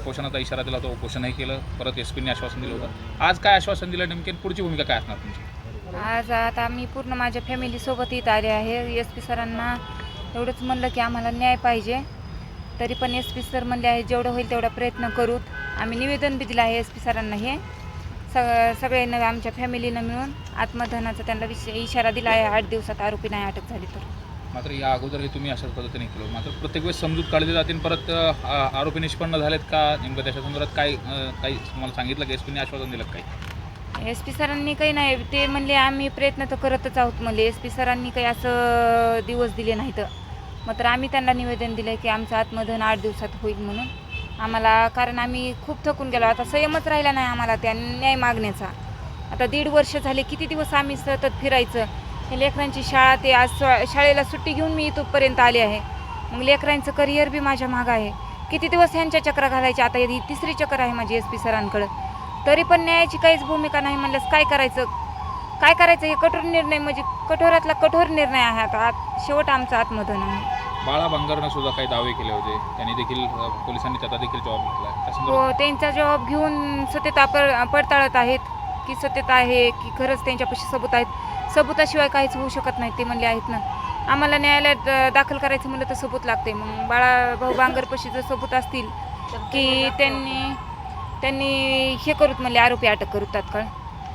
उपोषणाचा इशारा दिला होता उपोषणही केलं परत एस पीने आश्वासन दिलं होतं. आज काय आश्वासन दिलं नेमकी पुढची भूमिका काय असणार तुमची? आज आता मी पूर्ण माझ्या फॅमिलीसोबत इथं आले आहे. एस पी सरांना एवढंच म्हणलं की आम्हाला न्याय पाहिजे. तरी पण एस पी सर म्हणले आहे जेवढं होईल तेवढा प्रयत्न करूत. आम्ही निवेदन बी दिलं आहे एस पी सरांना हे. सग सगळ्यांना आमच्या फॅमिलीनं मिळून आत्मधनाचा त्यांना विषय इशारा दिला आहे. आठ दिवसात आरोपी नाही अटक झाली तर. मात्र या अगोदर हे तुम्ही अशाच पद्धतीने केलं. मात्र प्रत्येक वेळेस समजूत काढली जाते परत आरोपी निष्पन्न झालेत का? नेमकं त्याच्या संदर्भात काय काही तुम्हाला सांगितलं की? एस पीने आश्वासन दिलं काही? एस पी सरांनी काही नाही. ते म्हणले आम्ही प्रयत्न तर करतच आहोत म्हणले. एस पी सरांनी काही असं दिवस दिले नाहीत. मात्र आम्ही त्यांना निवेदन दिलं की आमचं आत्मधन आठ दिवसात होईल म्हणून. आम्हाला कारण आम्ही खूप थकून गेलो. आता संयमच राहिला नाही आम्हाला त्या न्याय मागण्याचा. आता दीड वर्ष झाले. किती दिवस आम्ही सतत फिरायचं? लेकरांची शाळा ते आज शाळेला सुट्टी घेऊन मी इथपर्यंत आले आहे. मग लेकरांचं करिअर बी माझ्या मागं आहे. किती दिवस ह्यांच्या चक्रा घालायच्या? आता ही तिसरी चक्र आहे माझी एस पी सरांकडं. तरी पण न्यायाची काहीच भूमिका नाही म्हणल्यास काय करायचं? काय करायचं? हे कठोर निर्णय म्हणजे कठोरातला कठोर निर्णय आहे आता. आत शेवट आमचा आत्मधन आहे. बाळा बांगरनं सुद्धा काही दावे केले होते. त्यांनी देखील पोलिसांनी त्याचा देखील जबाब घेतला हो त्यांचा जबाब घेऊन सत्यता पडताळत आहेत की सत्यता आहे की खरंच त्यांच्यापाशी सबूत आहेत. सबुताशिवाय काहीच होऊ शकत नाही ते म्हणले आहेत ना. आम्हाला न्यायालयात दाखल करायचं म्हणलं तर सबूत लागते मग बाळा भाऊ बांगरपाशी जर सबूत असतील की त्यांनी त्यांनी हे करूत म्हणले आरोपी अटक करूत तात्काळ.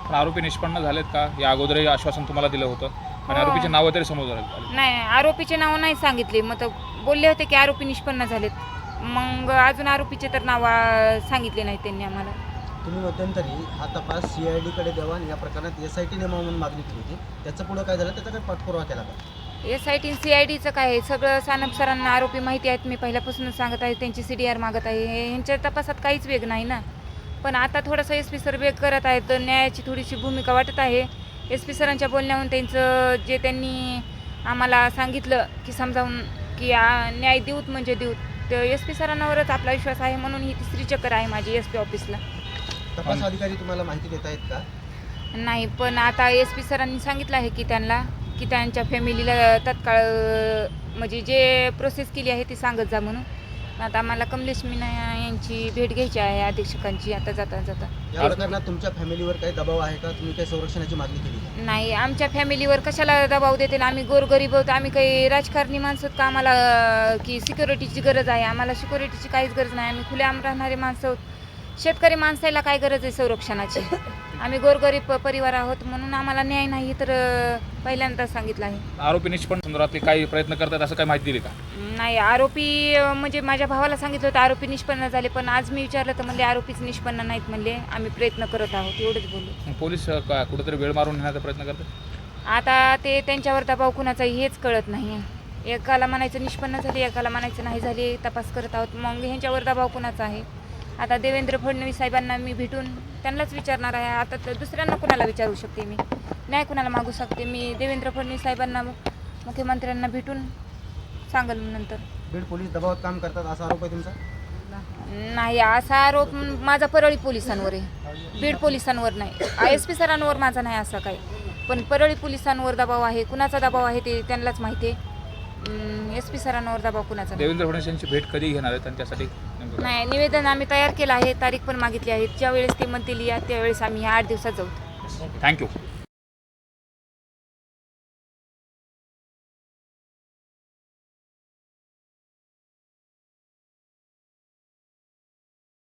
पण आरोपी निष्पन्न झालेत का? या अगोदरही आश्वासन तुम्हाला दिलं होतं. आणि हो. आरोपीचे नावं तरी समोर आले नाही आरोपीचे नाव नाही सांगितले. मग तर बोलले होते की आरोपी निष्पन्न झालेत. मग अजून आरोपीचे तर नाव सांगितले नाही त्यांनी आम्हाला. तुम्ही मध्यंतरी हा तपास सी आय डीकडे द्यावा आणि या प्रकरणात एस आय टी नेमा म्हणून मागणी केली होती. त्याचं पुढं काय झालं? त्याचा काही पाठपुरावा केला का? S I T C I डीचं काय आहे? सगळं सानप सरांना आरोपी माहिती आहेत. मी पहिल्यापासूनच सांगत आहे त्यांची सी डी आर मागत आहे. हे- ह्यांच्या तपासात काहीच वेग नाही ना. पण आता थोडासा एस पी सर वेग करत आहेत. तर न्यायाची थोडीशी भूमिका वाटत आहे. एस पी सरांच्या बोलण्याहून त्यांचं जे त्यांनी आम्हाला सांगितलं की समजावून की आ, न्याय देऊत म्हणजे देऊत. तर एस पी सरांवरच आपला विश्वास आहे म्हणून ही तिसरी चक्कर आहे माझी एस पी ऑफिसला तपास अधिकारी तुम्हाला माहिती देत आहेत का? नाही पण आता एस पी सरांनी सांगितलं आहे की त्यांना की त्यांच्या फॅमिलीला तत्काळ म्हणजे जे प्रोसेस केली आहे ती सांगत जा म्हणून. आता आम्हाला कमलेश मीना यांची भेट घ्यायची आहे अधीक्षकांची आता जाता जाता. या प्रकरणात तुमच्या फॅमिलीवर काही दबाव आहे का? तुम्ही काही संरक्षणाची मागणी केली का? नाही आमच्या फॅमिलीवर कशाला दबाव देतील? आम्ही गोरगरीब आहोत आम्ही काही राजकारणी माणसं आहोत का? आम्हाला की सिक्युरिटीची गरज आहे? आम्हाला सिक्युरिटीची काहीच गरज नाही. आम्ही खुले आम राहणारे माणसं आहोत. शेतकरी माणसाला काय गरज आहे संरक्षणाची? आम्ही गोरगरीब प- परिवार आहोत म्हणून आम्हाला न्याय नाही तर अ, पहिल्यांदाच सांगितलं आहे. आरोपी निष्पन्न संदर्भातले काही प्रयत्न करतात असं काही माहिती दिली का? नाही आरोपी अ, म्हणजे माझ्या भावाला सांगितलं होतं आरोपी निष्पन्न झाले पण आज मी विचारलं तर म्हणले आरोपीच निष्पन्न नाहीत म्हणले. आम्ही प्रयत्न करत आहोत एवढंच बोललो. मग पोलीस अ, का- कुठेतरी वेळ मारून नेण्याचा प्रयत्न करतात? आता ते त्यांच्यावर दबाव कुणाचा हेच कळत नाही. एकाला म्हणायचं निष्पन्न झाली एकाला म्हणायचं नाही झाली तपास करत आहोत. मग ह्यांच्यावर दबाव कुणाचा आहे? आता देवेंद्र फडणवीस साहेबांना मी भेटून त्यांनाच विचारणार आहे. आता तर दुसऱ्यांना कुणाला विचारू शकते मी? न्याय कुणाला मागू शकते? मी देवेंद्र फडणवीस साहेबांना मुख्यमंत्र्यांना भेटून सांगल नंतर. बीड पोलीस दबावात काम करतात असा आरोप आहे तुमचा? नाही असा आरोप माझा परळी पोलिसांवर आहे. बीड पोलिसांवर नाही. आय एस पी सरांवर माझा नाही असा काही. पण परळी पोलिसांवर दबाव आहे. कुणाचा दबाव आहे ते त्यांनाच माहिती आहे. एस पी सरांवर दबाव कुणाचा नाही. देवेंद्र फडणवीस यांची भेट कधी घेणार आहेत आणि त्यासाठी नेमकं काय? नाही निवेदन आम्ही तयार केलं आहे तारीख पण मागितली आहे. ज्या वेळेस ते म्हणतील या त्यावेळेस आम्ही ह्या आठ दिवसात जाऊ. थँक्यू